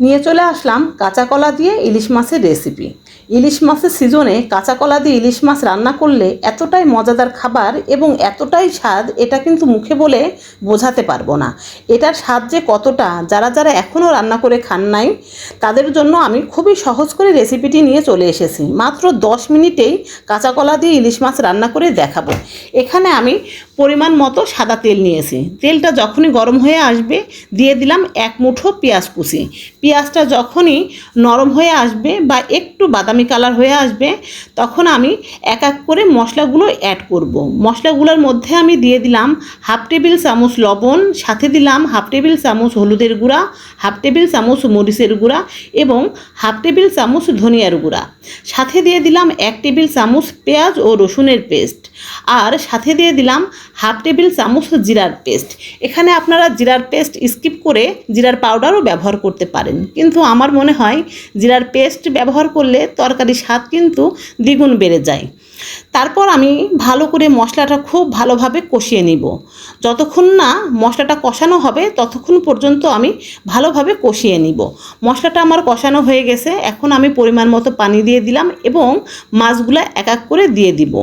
নিয়ে চলে আসলাম কাঁচা কলা দিয়ে ইলিশ মাছের রেসিপি ইলিশ মাছের সিজনে কাঁচা কলা দিয়ে ইলিশ মাছ রান্না করলে এতটাই মজাদার খাবার এবং এতটাই স্বাদ এটা কিন্তু মুখে বলে বোঝাতে পারব না। এটার স্বাদ যে কতটা, যারা যারা এখনও রান্না করে খান নাই, তাদের জন্য আমি খুবই সহজ করে রেসিপিটি নিয়ে চলে এসেছি। মাত্র দশ মিনিটেই কাঁচা কলা দিয়ে ইলিশ মাছ রান্না করে দেখাবো। এখানে আমি পরিমাণ মতো সাদা তেল নিয়েছি। তেলটা যখনই গরম হয়ে আসবে, দিয়ে দিলাম এক মুঠো পেঁয়াজ কুচি। পেঁয়াজটা যখনই নরম হয়ে আসবে বা একটু বাদামি কালার হয়ে আসবে, তখন আমি এক এক করে মশলাগুলো অ্যাড করব। মশলাগুলোর মধ্যে আমি দিয়ে দিলাম হাফ টেবিল চামচ লবণ, সাথে দিলাম হাফ টেবিল চামচ হলুদের গুঁড়া, হাফ টেবিল চামচ মরিচের গুঁড়া এবং হাফ টেবিল চামচ ধনিয়ার গুঁড়া। সাথে দিয়ে দিলাম এক টেবিল চামচ পেঁয়াজ ও রসুনের পেস্ট। আর সাথে দিয়ে দিলাম হাফ টেবিল চামচ জিরার পেস্ট। এখানে আপনারা জিরার পেস্ট স্কিপ করে জিরার পাউডারও ব্যবহার করতে পারেন। কিন্তু আমার মনে হয় জিরার পেস্ট ব্যবহার করলে তরকারির স্বাদ কিন্তু দ্বিগুণ বেড়ে যায়। তারপর আমি ভালো করে মশলাটা খুব ভালোভাবে কষিয়ে নিব। যতক্ষণ না মশলাটা কষানো হবে, ততক্ষণ পর্যন্ত আমি ভালোভাবে কষিয়ে নিব। মশলাটা আমার কষানো হয়ে গেছে, এখন আমি পরিমাণ মতো পানি দিয়ে দিলাম এবং মাছগুলো এক এক করে দিয়ে দিব।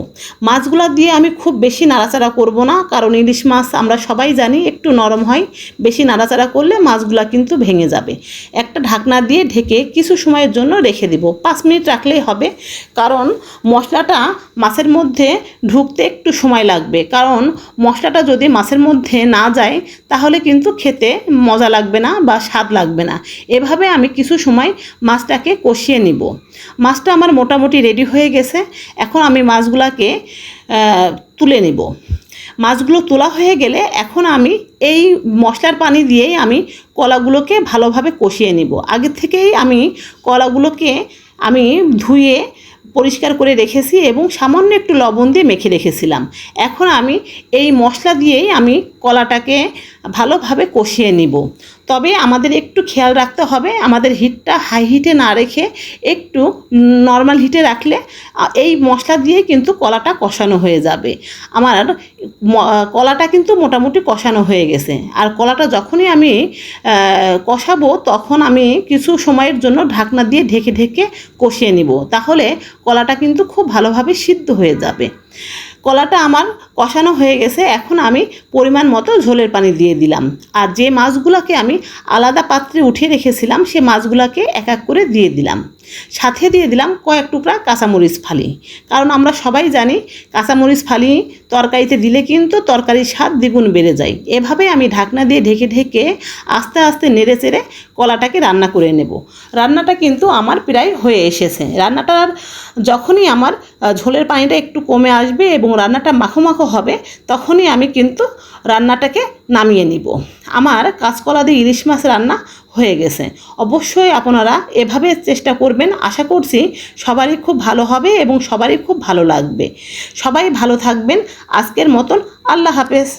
মাছগুলো দিয়ে আমি খুব বেশি নাড়াচাড়া করব না। কারণ ইলিশ মাছ আমরা সবাই জানি একটু নরম হয়, বেশি নাড়াচাড়া করলে মাছগুলো কিন্তু ভেঙে যাবে। একটা ঢাকনা দিয়ে ঢেকে কিছু সময়ের জন্য রেখে দিব। পাঁচ মিনিট রাখলেই হবে। কারণ মশলাটা মাছের মধ্যে ঢুকতে একটু সময় লাগবে। কারণ মশলাটা যদি মাছের মধ্যে না যায়, তাহলে কিন্তু খেতে মজা লাগবে না বা স্বাদ লাগবে না। এভাবে আমি কিছু সময় মাছটাকে কষিয়ে নিব। মাছটা আমার মোটামুটি রেডি হয়ে গেছে। এখন আমি মাছগুলাকে তুলে নিব। মাছগুলো তোলা হয়ে গেলে এখন আমি এই মশলার পানি দিয়েই আমি কলাগুলোকে ভালোভাবে কষিয়ে নিব। আগে থেকেই আমি কলাগুলোকে আমি ধুয়ে পরিষ্কার করে রেখেছি এবং সামান্য একটু লবণ দিয়ে মেখে রেখেছিলাম। এখন আমি এই মশলা দিয়েই আমি কলাটাকে ভালোভাবে কষিয়ে নিব। তবে আমাদের একটু খেয়াল রাখতে হবে। আমাদের হিটটা হাই হিটে না রেখে একটু নর্মাল হিটে রাখলে এই মশলা দিয়ে কিন্তু কলাটা কষানো হয়ে যাবে। আমার কলাটা কিন্তু মোটামুটি কষানো হয়ে গেছে। আর কলাটা যখনই আমি কষাবো তখন আমি কিছু সময়ের জন্য ঢাকনা দিয়ে ঢেকে ঢেকে কষিয়ে নিব। তাহলে কলাটা কিন্তু খুব ভালোভাবে সিদ্ধ হয়ে যাবে। কলাটা আমার কষানো হয়ে গেছে, এখন আমি পরিমাণ মতো ঝোলের পানি দিয়ে দিলাম। আর যে মাছগুলোকে আমি আলাদা পাত্রে উঠিয়ে রেখেছিলাম, সে মাছগুলোকে এক এক করে দিয়ে দিলাম। সাথে দিয়ে দিলাম কয়েক টুকরা কাঁচামরিচ ফালি। কারণ আমরা সবাই জানি কাঁচামরিচ ফালি তরকারিতে দিলে কিন্তু তরকারির স্বাদ দ্বিগুণ বেড়ে যায়। এভাবে আমি ঢাকনা দিয়ে ঢেকে ঢেকে আস্তে আস্তে নেড়ে চেড়ে কলাটাকে রান্না করে নেব। রান্নাটা কিন্তু আমার প্রায় হয়ে এসেছে। রান্নাটার যখনই আমার ঝোলের পানিটা একটু কমে আসবে এবং রান্নাটা মাখো মাখো হবে, তখনই আমি কিন্তু রান্নাটাকে নামিয়ে নিব। আমার কাঁচকলা দিয়ে ইলিশ মাছ রান্না হয়ে গেছে। অবশ্যই আপনারা এভাবে চেষ্টা করবেন। আশা করছি সবারই খুব ভালো হবে এবং সবারই খুব ভালো লাগবে। সবাই ভালো থাকবেন। আজকের মতন আল্লাহ হাফেজ।